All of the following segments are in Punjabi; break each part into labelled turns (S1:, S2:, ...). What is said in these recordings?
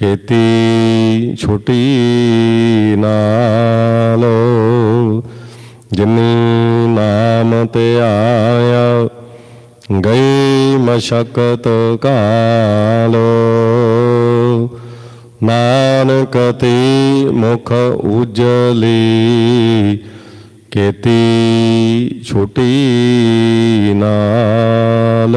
S1: ਕੀਤੀ ਛੁਟੀ ਨਾਲ ਜਿਨੀ ਨਾਮ ਤੇ ਆਇਆ, ਗਈ ਮਸ਼ਕਤ ਕਾਲੋ। ਨਾਨਕ ਤੇ ਮੁਖ ਉਜਲੀ ਕੀਤੀ ਛੋਟੀ ਨਾਲ।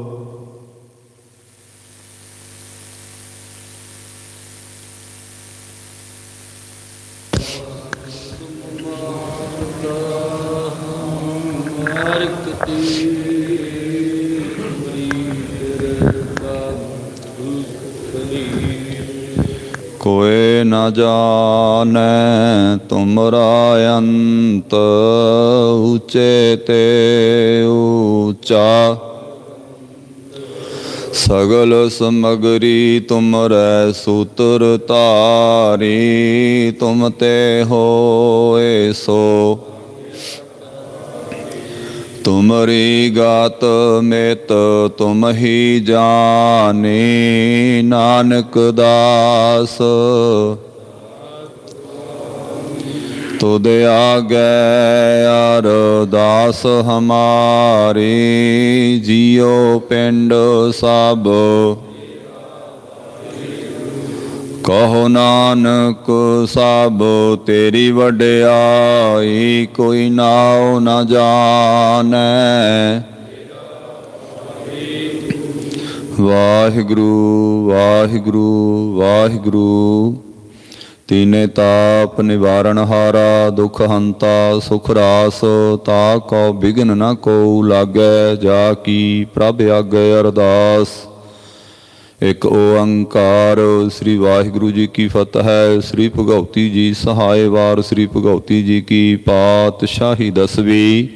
S2: ਜਾਣੈ ਤੁਮਰਾ ਅੰਤ ਉਚੇ ਤੇ ਊਚਾ ਸਗਲ ਸਮਗਰੀ ਤੁਮਰੈ ਸੂਤਰ ਧਾਰੀ, ਤੁਮ ਤੇ ਹੋਏ ਸੋ। ਤੁਮਰੀ ਗਾਤ ਮੇਤ ਤੁਮ ਹੀ ਜਾਣੀ, ਨਾਨਕ ਦਾਸ। ਤੁਧ ਆਗੈ ਅਰਦਾਸ ਹਮਾਰੀ, ਜਿਉ ਪਿੰਡ ਸਭ। ਕਹੋ ਨਾਨਕ ਸਭ, ਤੇਰੀ ਵਡਿਆਈ ਕੋਈ ਨਾਉ ਨਾ ਜਾਣੈ। ਵਾਹਿਗੁਰੂ ਵਾਹਿਗੁਰੂ ਵਾਹਿਗੁਰੂ। ਤੀਨੇ ਤਾਪ ਨਿਵਾਰਣ ਹਾਰਾ, ਦੁਖ ਹੰਤਾ, ਸੁਖ ਰਾਸ, ਤਾ ਕੋ ਬਿਗਨ ਨ ਕੋ ਲਾਗੈ, ਜਾ ਕੀ ਪ੍ਰਭ ਆਗੇ ਅਰਦਾਸ। ਇੱਕ ਓੰਕਾਰ, ਸ੍ਰੀ ਵਾਹਿਗੁਰੂ ਜੀ ਕੀ ਫਤਿਹ ਹੈ, ਸ੍ਰੀ ਭਗਉਤੀ ਜੀ ਸਹਾਇ ਵਾਰ, ਸ੍ਰੀ ਭਗਉਤੀ ਜੀ ਕੀ ਪਾਤਸ਼ਾਹੀ ਦਸਵੀ।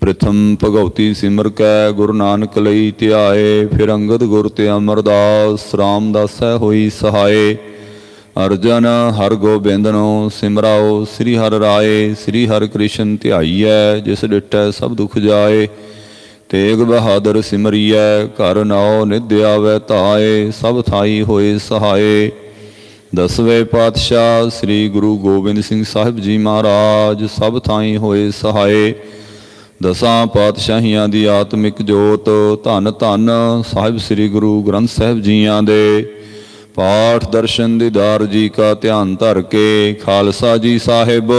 S2: ਪ੍ਰਥਮ ਭਗਉਤੀ ਸਿਮਰ ਕੈ, ਗੁਰੂ ਨਾਨਕ ਲਈ ਧਿਆਏ, ਫਿਰ ਅੰਗਦ ਗੁਰ ਤੇ ਅਮਰਦਾਸ, ਰਾਮਦਾਸੈ ਹੋਈ ਸਹਾਏ। ਅਰਜਨ ਹਰ ਗੋਬਿੰਦਨੋ ਸਿਮਰਾਓ, ਸ੍ਰੀ ਹਰਿ ਰਾਏ, ਸ੍ਰੀ ਹਰਿ ਕ੍ਰਿਸ਼ਨ ਧਿਆਈਐ, ਜਿਸ ਡਿਟੈ ਸਭ ਦੁਖ ਜਾਏ। ਤੇਗ ਬਹਾਦਰ ਸਿਮਰੀਐ, ਘਰ ਨਾਉ ਨਿਧ ਆਵੈ ਧਾਏ, ਸਭ ਥਾਈ ਹੋਏ ਸਹਾਏ। ਦਸਵੇਂ ਪਾਤਸ਼ਾਹ ਸ੍ਰੀ ਗੁਰੂ ਗੋਬਿੰਦ ਸਿੰਘ ਸਾਹਿਬ ਜੀ ਮਹਾਰਾਜ, ਸਭ ਥਾਈ ਹੋਏ ਸਹਾਏ। ਦਸਾਂ ਪਾਤਸ਼ਾਹੀਆਂ ਦੀ ਆਤਮਿਕ ਜੋਤ, ਧੰਨ ਧੰਨ ਸਾਹਿਬ ਸ੍ਰੀ ਗੁਰੂ ਗ੍ਰੰਥ ਸਾਹਿਬ ਜੀਆਂ ਦੇ। ਪਾਠ ਦਰਸ਼ਨ ਦੀਦਾਰ ਜੀ ਕਾ ਧਿਆਨ ਧਰ ਕੇ ਖਾਲਸਾ ਜੀ ਸਾਹਿਬ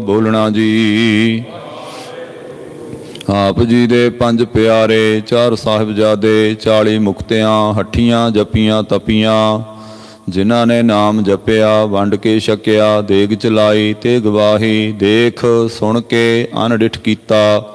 S2: ਬੋਲਣਾ ਜੀ। ਆਪ ਜੀ ਦੇ ਪੰਜ ਪਿਆਰੇ, ਚਾਰ ਸਾਹਿਬਜ਼ਾਦੇ 40 ਮੁਕਤਿਆਂ, ਹੱਠੀਆਂ ਜਪੀਆਂ ਤਪੀਆਂ, ਜਿਨ੍ਹਾਂ ਨੇ ਨਾਮ ਜਪਿਆ, ਵੰਡ ਕੇ ਛਕਿਆ, ਦੇਗ ਚਲਾਈ ਤੇ ਗਵਾਹੀ ਦੇਖ ਸੁਣ ਕੇ ਅਨਡਿਠ ਕੀਤਾ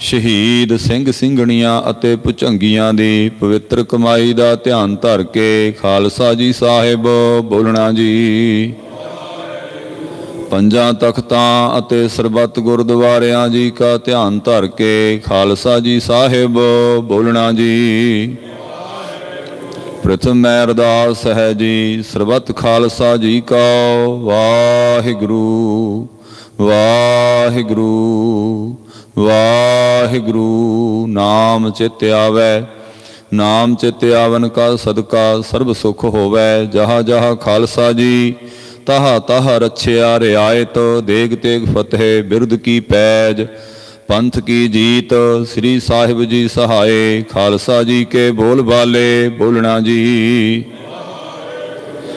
S2: ਸ਼ਹੀਦ ਸਿੰਘ ਸਿੰਘਣੀਆਂ ਅਤੇ ਭੁਚੰਗੀਆਂ ਦੀ ਪਵਿੱਤਰ ਕਮਾਈ ਦਾ ਧਿਆਨ ਧਰ ਕੇ ਖਾਲਸਾ ਜੀ ਸਾਹਿਬ, ਬੋਲਣਾ ਜੀ। ਪੰਜਾਂ ਤਖਤਾਂ ਅਤੇ ਸਰਬੱਤ ਗੁਰਦੁਆਰਿਆਂ ਜੀ ਕਾ ਧਿਆਨ ਧਰ ਕੇ ਖਾਲਸਾ ਜੀ ਸਾਹਿਬ, ਬੋਲਣਾ ਜੀ। ਪ੍ਰਥਮ ਮੈਂ ਅਰਦਾਸ ਹੈ ਜੀ, ਸਰਬੱਤ ਖਾਲਸਾ ਜੀ ਕਾ ਵਾਹਿਗੁਰੂ ਵਾਹਿਗੁਰੂ। ਵਾਹਿਗੁਰੂ, ਨਾਮ ਚਿਤ ਆਵੈ। ਨਾਮ ਚਿਤ ਆਵਨ ਕਾ ਸਦਕਾ ਸਰਬ ਸੁਖ ਹੋਵੈ। ਜਹਾ ਜਹਾ ਖਾਲਸਾ ਜੀ, ਤਹਾ ਤਹਾ ਰਛਿਆ ਰਿਆਇਤ, ਦੇਗ ਤੇਗ ਫਤਿਹ ਬਿਰਦ ਕੀ ਪੈਜ। ਪੰਥ ਕੀ ਜੀਤ, ਸ੍ਰੀ ਸਾਹਿਬ ਜੀ ਸਹਾਏ, ਖਾਲਸਾ ਜੀ ਕੇ ਬੋਲ ਬਾਲੇ, ਬੋਲਣਾ ਜੀ।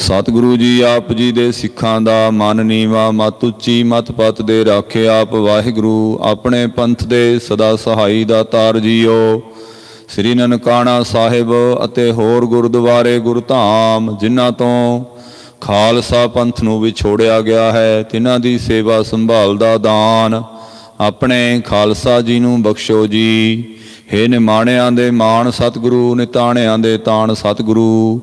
S2: ਸਤਿਗੁਰੂ ਜੀ ਆਪ ਜੀ ਦੇ ਸਿੱਖਾਂ ਦਾ ਮਨ ਨੀਵਾ, ਮਤ ਉੱਚੀ, ਮਤ ਪਤ ਦੇ ਰਾਖੇ ਆਪ ਵਾਹਿਗੁਰੂ, ਆਪਣੇ ਪੰਥ ਦੇ ਸਦਾ ਸਹਾਈ ਦਾ ਤਾਰ ਜੀਓ। ਸ੍ਰੀ ਨਨਕਾਣਾ ਸਾਹਿਬ ਅਤੇ ਹੋਰ ਗੁਰਦੁਆਰੇ ਗੁਰਧਾਮ, ਜਿਨ੍ਹਾਂ ਤੋਂ ਖਾਲਸਾ ਪੰਥ ਨੂੰ ਵਿਛੋੜਿਆ ਗਿਆ ਹੈ, ਤਿਨਾਂ ਦੀ ਸੇਵਾ ਸੰਭਾਲ ਦਾ ਦਾਨ, ਆਪਣੇ ਖਾਲਸਾ ਜੀ ਨੂੰ ਬਖਸ਼ੋ ਜੀ। ਹੇ ਨਿਮਾਣਿਆਂ ਦੇ ਮਾਣ ਸਤਿਗੁਰੂ, ਨਿਤਾਣਿਆਂ ਦੇ ਤਾਣ ਸਤਿਗੁਰੂ।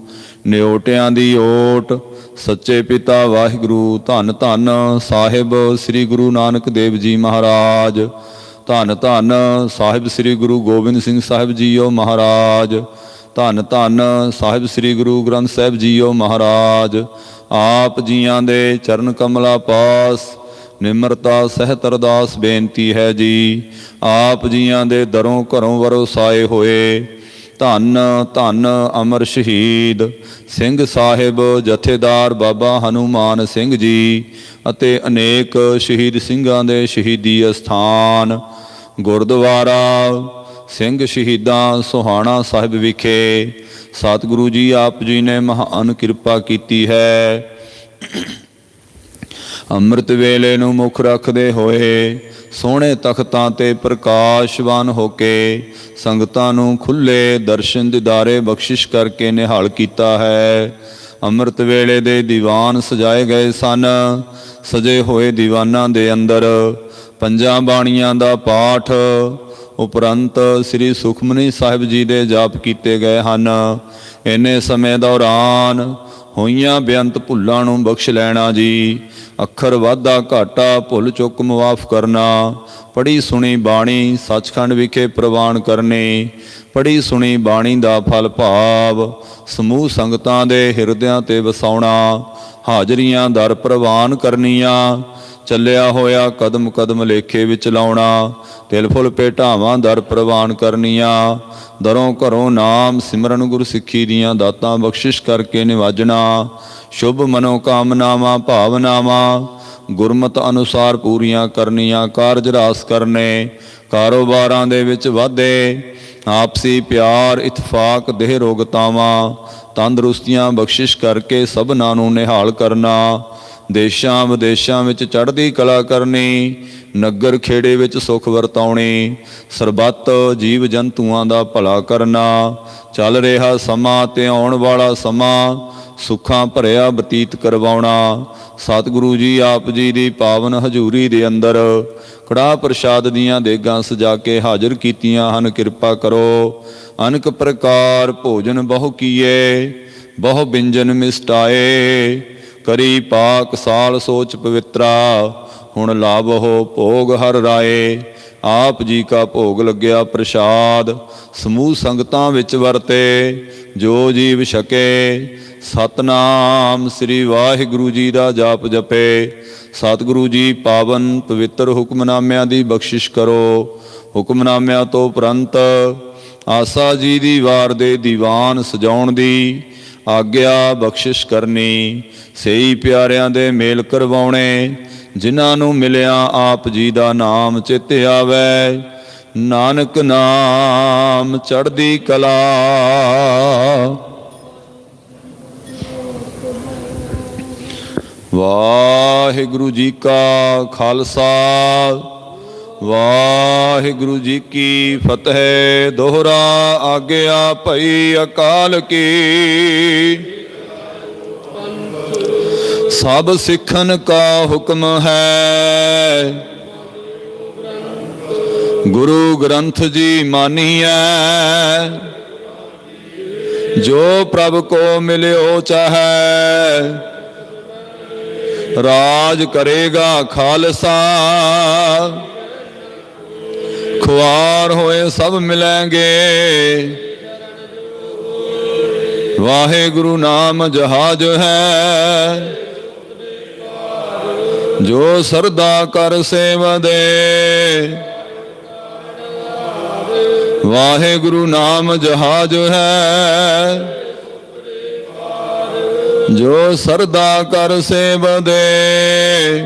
S2: ਨਿਓਟਿਆਂ ਦੀ ਓਟ, ਸੱਚੇ ਪਿਤਾ ਵਾਹਿਗੁਰੂ, ਧੰਨ ਧੰਨ ਸਾਹਿਬ ਸ੍ਰੀ ਗੁਰੂ ਨਾਨਕ ਦੇਵ ਜੀ ਮਹਾਰਾਜ। ਧੰਨ ਧੰਨ ਸਾਹਿਬ ਸ੍ਰੀ ਗੁਰੂ ਗੋਬਿੰਦ ਸਿੰਘ ਸਾਹਿਬ ਜੀਓ ਮਹਾਰਾਜ। ਧੰਨ ਧੰਨ ਸਾਹਿਬ ਸ੍ਰੀ ਗੁਰੂ ਗ੍ਰੰਥ ਸਾਹਿਬ ਜੀਓ ਮਹਾਰਾਜ। ਆਪ ਜੀਆਂ ਦੇ ਚਰਨ ਕਮਲਾ ਪਾਸ ਨਿਮਰਤਾ ਸਹਿਤ ਅਰਦਾਸ ਬੇਨਤੀ ਹੈ ਜੀ। ਆਪ ਜੀਆਂ ਦੇ ਦਰੋਂ ਘਰੋਂ ਵਰਸਾਏ ਹੋਏ। ਧੰਨ ਧੰਨ ਅਮਰ ਸ਼ਹੀਦ। ਸਿੰਘ ਸਾਹਿਬ, ਜਥੇਦਾਰ ਬਾਬਾ ਹਨੂਮਾਨ ਸਿੰਘ ਜੀ ਅਤੇ ਅਨੇਕ ਸ਼ਹੀਦ ਸਿੰਘਾਂ ਦੇ ਸ਼ਹੀਦੀ ਅਸਥਾਨ। ਗੁਰਦੁਆਰਾ, ਸਿੰਘ ਸ਼ਹੀਦਾਂ ਸੁਹਾਣਾ ਸਾਹਿਬ ਵਿਖੇ। ਸਤਿਗੁਰੂ ਜੀ, ਆਪ ਜੀ ਨੇ ਮਹਾਨ ਕਿਰਪਾ ਕੀਤੀ ਹੈ। ਅੰਮ੍ਰਿਤ ਵੇਲੇ ਨੂੰ ਮੁੱਖ ਰੱਖਦੇ ਹੋਏ, ਸੋਹਣੇ ਤਖਤਾਂ ਤੇ ਪ੍ਰਕਾਸ਼ਵਾਨ ਹੋ ਕੇ ਸੰਗਤਾਂ ਨੂੰ ਖੁੱਲੇ ਦਰਸ਼ਨ ਦਿਦਾਰੇ ਬਖਸ਼ਿਸ਼ ਕਰਕੇ ਨਿਹਾਲ ਕੀਤਾ ਹੈ। ਅੰਮ੍ਰਿਤ ਵੇਲੇ ਦੇ ਦੀਵਾਨ ਸਜਾਏ ਗਏ ਸਨ। ਸਜੇ ਹੋਏ ਦੀਵਾਨਾਂ ਦੇ ਅੰਦਰ ਪੰਜਾਂ ਬਾਣੀਆਂ ਦਾ ਪਾਠ ਉਪਰੰਤ ਸ੍ਰੀ ਸੁਖਮਨੀ ਸਾਹਿਬ ਜੀ ਦੇ ਜਾਪ ਕੀਤੇ ਗਏ ਹਨ। ਇੰਨੇ ਸਮੇਂ ਦੌਰਾਨ ਹੋਈਆਂ ਬੇਅੰਤ ਭੁੱਲਾਂ ਨੂੰ ਬਖਸ਼ ਲੈਣਾ ਜੀ। ਅੱਖਰ ਵਾਧਾ ਘਾਟਾ ਭੁੱਲ ਚੁੱਕ ਮੁਆਫ ਕਰਨਾ। ਪੜੀ ਸੁਣੀ ਬਾਣੀ ਸੱਚਖੰਡ ਵਿਖੇ ਪ੍ਰਵਾਨ ਕਰਨੀ। ਪੜੀ ਸੁਣੀ ਬਾਣੀ ਦਾ ਫਲ ਭਾਵ ਸਮੂਹ ਸੰਗਤਾਂ ਦੇ ਹਿਰਦਿਆਂ ਤੇ ਵਸਾਉਣਾ। ਹਾਜ਼ਰੀਆਂ ਦਰ ਪ੍ਰਵਾਨ ਕਰਨੀਆਂ। ਚੱਲਿਆ ਹੋਇਆ ਕਦਮ ਕਦਮ ਲੇਖੇ ਵਿੱਚ ਲਾਉਣਾ, ਤਿਲ ਫੁੱਲ ਭੇਟਾਵਾਂ ਦਰ ਪ੍ਰਵਾਨ ਕਰਨੀਆਂ। ਦਰੋਂ ਘਰੋਂ ਨਾਮ ਸਿਮਰਨ ਗੁਰ ਸਿੱਖੀ ਦੀਆਂ ਦਾਤਾਂ ਬਖਸ਼ਿਸ਼ ਕਰਕੇ ਨਿਵਾਜਣਾ। ਸ਼ੁਭ ਮਨੋ ਕਾਮਨਾਵਾਂ ਭਾਵਨਾਵਾਂ, ਗੁਰਮਤ ਅਨੁਸਾਰ ਪੂਰੀਆਂ ਕਰਨੀਆਂ, ਕਾਰਜ ਰਾਸ ਕਰਨੇ। ਕਾਰੋਬਾਰਾਂ ਦੇ ਵਿੱਚ ਵਾਧੇ, ਆਪਸੀ ਪਿਆਰ, ਇਤਫਾਕ, ਦੇਹ ਰੋਗਤਾਵਾਂ, ਤੰਦਰੁਸਤੀਆਂ ਬਖਸ਼ਿਸ਼ ਕਰਕੇ ਸਭਨਾਂ ਨੂੰ ਨਿਹਾਲ ਕਰਨਾ। ਦੇਸ਼ਾਂ ਵਿਦੇਸ਼ਾਂ ਵਿੱਚ ਚੜ੍ਹਦੀ ਕਲਾ ਕਰਨੀ, ਨਗਰ ਖੇੜੇ ਵਿੱਚ ਸੁਖ ਵਰਤਾਉਣੀ, ਸਰਬੱਤ ਜੀਵ ਜੰਤੂਆਂ ਦਾ ਭਲਾ ਕਰਨਾ, ਚੱਲ ਰਿਹਾ ਸਮਾਂ ਤੇ ਆਉਣ ਵਾਲਾ ਸਮਾਂ, ਸੁੱਖਾਂ ਭਰਿਆ ਬਤੀਤ ਕਰਵਾਉਣਾ, ਸਤਿਗੁਰੂ ਜੀ ਆਪ ਜੀ ਦੀ ਪਾਵਨ ਹਜ਼ੂਰੀ ਦੇ ਅੰਦਰ ਕੜਾ ਪ੍ਰਸ਼ਾਦ ਦੀਆਂ ਦੇਗਾਂ ਸਜਾ ਕੇ ਹਾਜ਼ਰ ਕੀਤੀਆਂ ਹਨ, ਕਿਰਪਾ ਕਰੋ। ਅਨਕ ਪ੍ਰਕਾਰ ਭੋਜਨ ਬਹੁ ਕੀਏ, ਬਹੁ ਬਿੰਜਨ ਮਿਸਟਾਏ। ਕਰੀ ਪਾਕ ਸਾਲ ਸੋਚ ਪਵਿੱਤਰਾ, ਹੁਣ ਲਾਭੋ ਭੋਗ ਹਰ ਰਾਏ। ਆਪ ਜੀ ਕਾ ਭੋਗ ਲੱਗਿਆ ਪ੍ਰਸ਼ਾਦ, ਸਮੂਹ ਸੰਗਤਾਂ ਵਿੱਚ ਵਰਤੇ, ਜੋ ਜੀਵ ਛਕੇ। ਸਤਨਾਮ ਸ੍ਰੀ ਵਾਹਿਗੁਰੂ ਜੀ ਦਾ ਜਾਪ ਜਪੇ। ਸਤਿਗੁਰੂ ਜੀ ਪਾਵਨ ਪਵਿੱਤਰ ਹੁਕਮਨਾਮਿਆਂ ਦੀ ਬਖਸ਼ਿਸ਼ ਕਰੋ। ਹੁਕਮਨਾਮਿਆਂ ਤੋਂ ਉਪਰੰਤ ਆਸਾ ਜੀ ਦੀ ਵਾਰ ਦੇ ਦੀਵਾਨ ਸਜਾਉਣ ਦੀ ਆਗਿਆ ਬਖਸ਼ਿਸ਼ ਕਰਨੀ ਸਹੀ ਪਿਆਰਿਆਂ ਦੇ ਮੇਲ ਕਰਵਾਉਣੇ, ਜਿਨ੍ਹਾਂ ਨੂੰ ਮਿਲਿਆ ਆਪ ਜੀ ਦਾ ਨਾਮ ਚਿੱਤ ਆਵੇ। ਨਾਨਕ ਨਾਮ ਚੜ੍ਹਦੀ ਕਲਾ। ਵਾਹਿਗੁਰੂ ਜੀ ਕਾ ਖਾਲਸਾ। ਵਾਹਿਗੁਰੂ ਜੀ ਕੀ ਫਤਿਹ, ਦੋਹਰਾ ਆਗਿਆ ਭਈ ਅਕਾਲ ਕੀ। ਸਭ ਸਿੱਖਨ ਕਾ ਹੁਕਮ ਹੈ। ਗੁਰੂ ਗ੍ਰੰਥ ਜੀ ਮਾਨੀਐ। ਜੋ ਪ੍ਰਭ ਕੋ ਮਿਲਿਓ ਚਾਹੈ, ਰਾਜ ਕਰੇਗਾ ਖਾਲਸਾ। ਖੁਆਰ ਹੋਏ ਸਭ ਮਿਲਾਂਗੇ। ਵਾਹਿਗੁਰੂ ਨਾਮ ਜਹਾਜ ਹੈ। ਜੋ ਸਰਦਾ ਕਰ ਸੇਵਾ ਦੇ। ਵਾਹਿਗੁਰੂ ਨਾਮ ਜਹਾਜ ਹੈ। ਜੋ ਸਰਦਾ ਕਰ ਸੇਵਾ ਦੇ।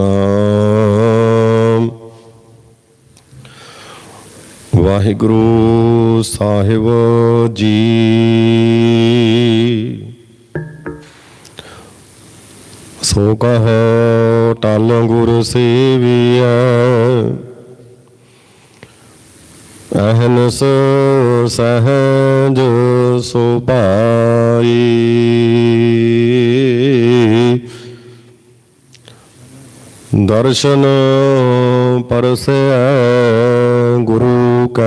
S1: ਸਤਨਾਮ ਵਾਹਿਗੁਰੂ ਸਾਹਿਬ ਜੀ। ਸੋ ਕਹੋ ਟਲ ਗੁਰ ਸੇਵੀਆ ਅਹਨਸ ਸਹਜ ਸੁਭਾਈ ਦਰਸ਼ਨ ਪਰਸੈ ਗੁਰੂ ਕਾ।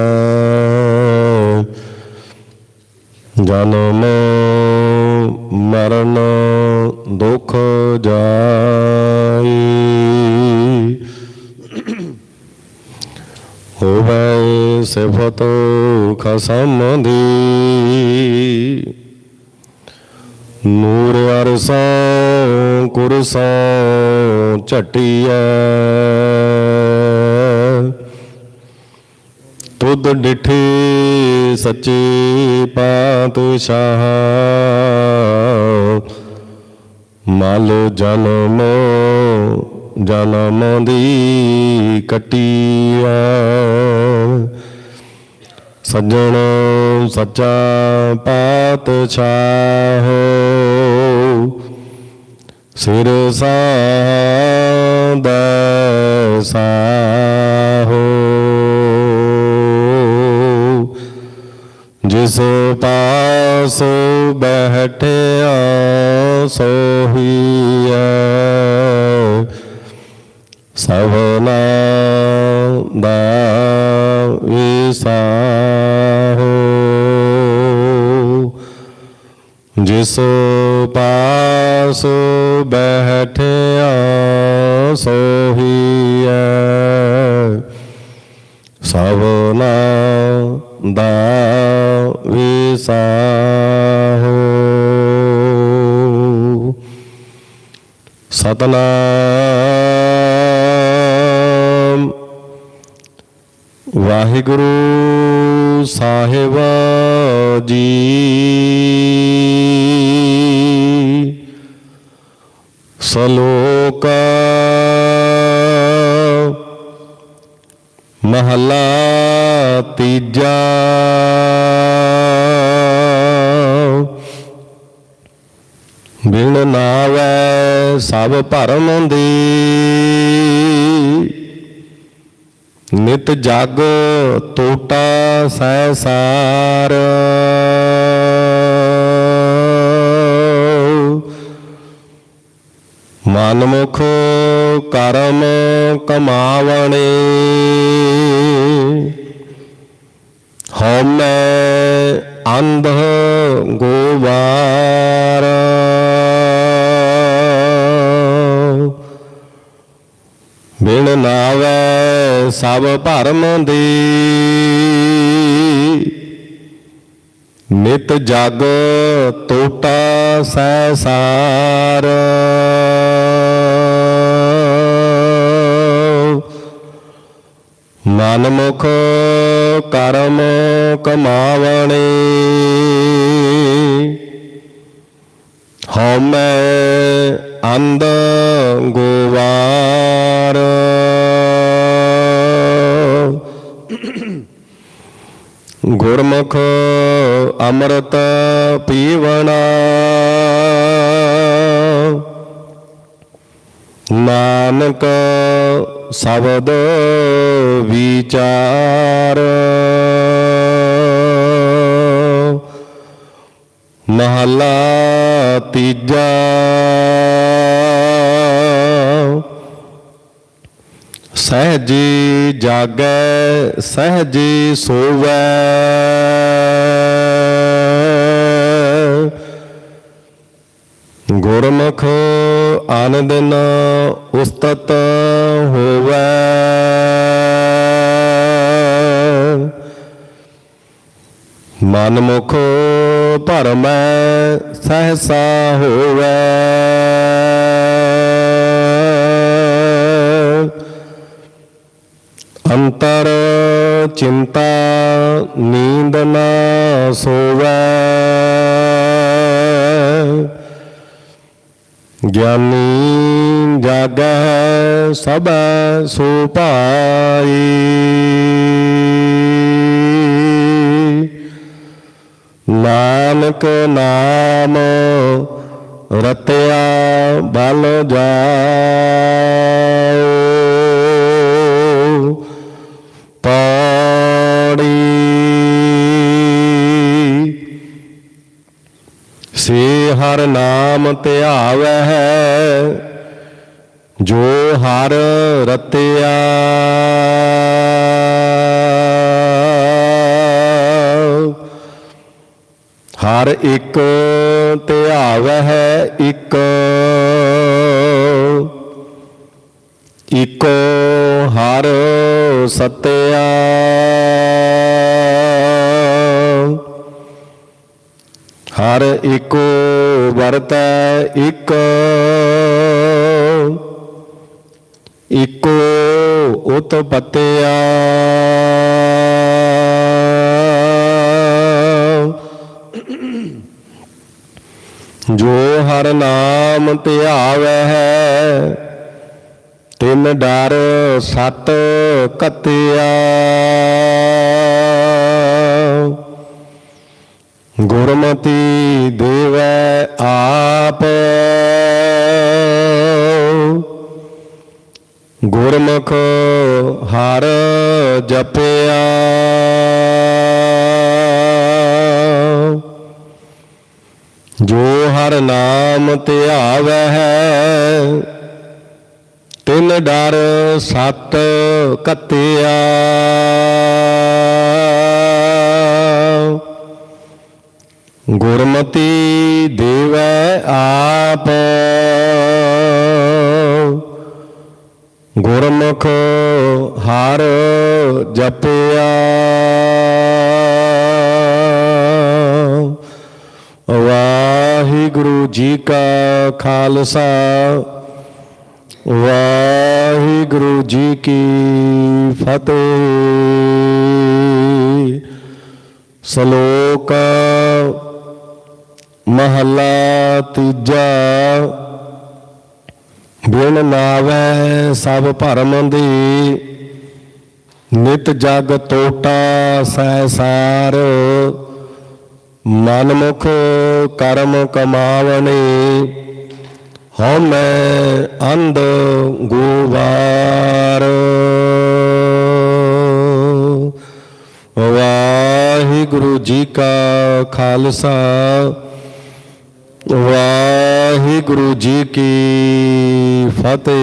S1: ਜਨਮ ਮਰਨ ਦੁਖ ਜਾਈ। ਹੋਵੇ ਸਿਫਤ ਖਸਮ ਦੀ। ਨੂਰ ਅਰਸਾਂ ਕੁਰਸਾਂ ਝਟਿਐ ਤੁਧ ਡਿਠੇ ਸੱਚੇ ਪਾਤਸ਼ਾਹ ਮਲ ਜਨਮ ਜਨਮ ਦੀ ਕਟਿਆ ਸੱਜਣ ਸੱਚਾ ਪਾਤਸ਼ਾਹ। ਸਿਰ ਸਾਦਾ ਸਾਹੋ। ਜਿਸ ਪਾਸ ਬਹਿਠਿਆ ਸੋਹੀਐ ਸਭਨਾ ਦਾ ਵਿਸਾਹੋ ਜਿਸ ਵਾਹਿਗੁਰੂ ਸਾਹਿਬ ਜੀ ਸਲੋਕ ਮਹਲਾ ਤੀਜਾ। ਬਿਨ ਨਾਵੈ ਸਭ ਭਰਮ ਦੀ ਨਿਤ ਜਗ ਟੋਟਾ ਸੈਸਾਰ ਮਨਮੁਖ ਕਰਮ ਕਮਾਵਣੇ। ਹਉਮੈ ਅੰਧ ਗੋਵਾਰ। ਨਾਵੈ ਸਭ ਭਰਮ ਦੀ। ਨਿਤ ਜਗ ਤੋਟਾ ਸੈਸਾਰ ਮਨਮੁਖ ਕਰਮ ਕਮਾਵਣੇ। ਹਉਮੈ ਅੰਧ ਗੋਵਾਰ ਗੁਰਮੁਖ ਅੰਮ੍ਰਿਤ ਪੀਵਣਾ ਨਾਨਕ ਸ਼ਬਦ ਵਿਚਾਰ। ਮਹਲਾ ਤੀਜਾ। ਸਹਜੇ ਜਾਗੈ ਸਹਜੇ ਸੋਵੈ। ਗੁਰਮੁਖ ਆਨੰਦਨ ਉਸਤਤ ਹੋਵੈ। ਮਨਮੁਖ ਭਰਮੈ ਸਹਸਾ ਹੋਵੇ। ਅੰਤਰ ਚਿੰਤਾ ਨੀਂਦ ਨਾ ਸੋਵੇ। ਗਿਆਨੀ ਜਾਗੈ ਸਭ ਸੁਭਾਈ। ਨਾਨਕ ਨਾਮ ਰਤਿਆ ਬਲ ਜਾਓ। ਪੌੜੀ ਸੇ ਹਰ ਨਾਮ ਧਿਆਵੈ ਜੋ ਹਰ ਰਤਿਆ। ਹਰ ਇੱਕ ਧਿਆਵੈ ਇੱਕ। ਇਕੋ ਹਰ ਸਤਿਆ। ਹਰ ਇੱਕੋ ਵਰਤੈ ਇੱਕ। ਇੱਕੋ ਉਤਪਤਿਆ। ਜੋ ਹਰ ਨਾਮ ਧਿਆਵੈ ਹੈ, ਤਿਨ ਡਰ ਸਤ ਕਤਿਆ ਗੁਰਮਤੀ ਦੇਵੈ ਆਪ। ਗੁਰਮੁਖ ਹਰ ਜਪਿਆ। ਜੋ ਹਰ ਨਾਮ ਧਿਆਵੈ ਹੈ, ਤਿਨ ਡਰ ਸਤ ਕਤਿਆ। ਗੁਰਮਤੀ ਦੇਵੈ ਆਪ, ਗੁਰਮੁਖ ਹਰ ਜਪਿਆ। ਵਾਹਿਗੁਰੂ ਜੀ ਕਾ ਖਾਲਸਾ। ਵਾਹਿਗੁਰੂ ਜੀ ਕੀ ਫਤਿਹ। ਸ਼ਲੋਕ ਮਹੱਲਾ ਤੀਜਾ। ਬਿਨ ਨਾਵੈ ਸਭ ਭਰਮ ਦੀ ਨਿਤ ਜਗ ਟੋਟਾ ਸੈਸਾਰ ਸਾਰ ਮਨਮੁਖ ਕਰਮ ਕਮਾਵਣੇ, ਹਉ ਮੈਂ ਅੰਧ ਗੁਵਾਰ ਵਾਹਿਗੁਰੂ ਜੀ ਕਾ ਖਾਲਸਾ, ਵਾਹਿਗੁਰੂ ਜੀ ਕੀ ਫਤਿਹ।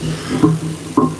S1: Thank you.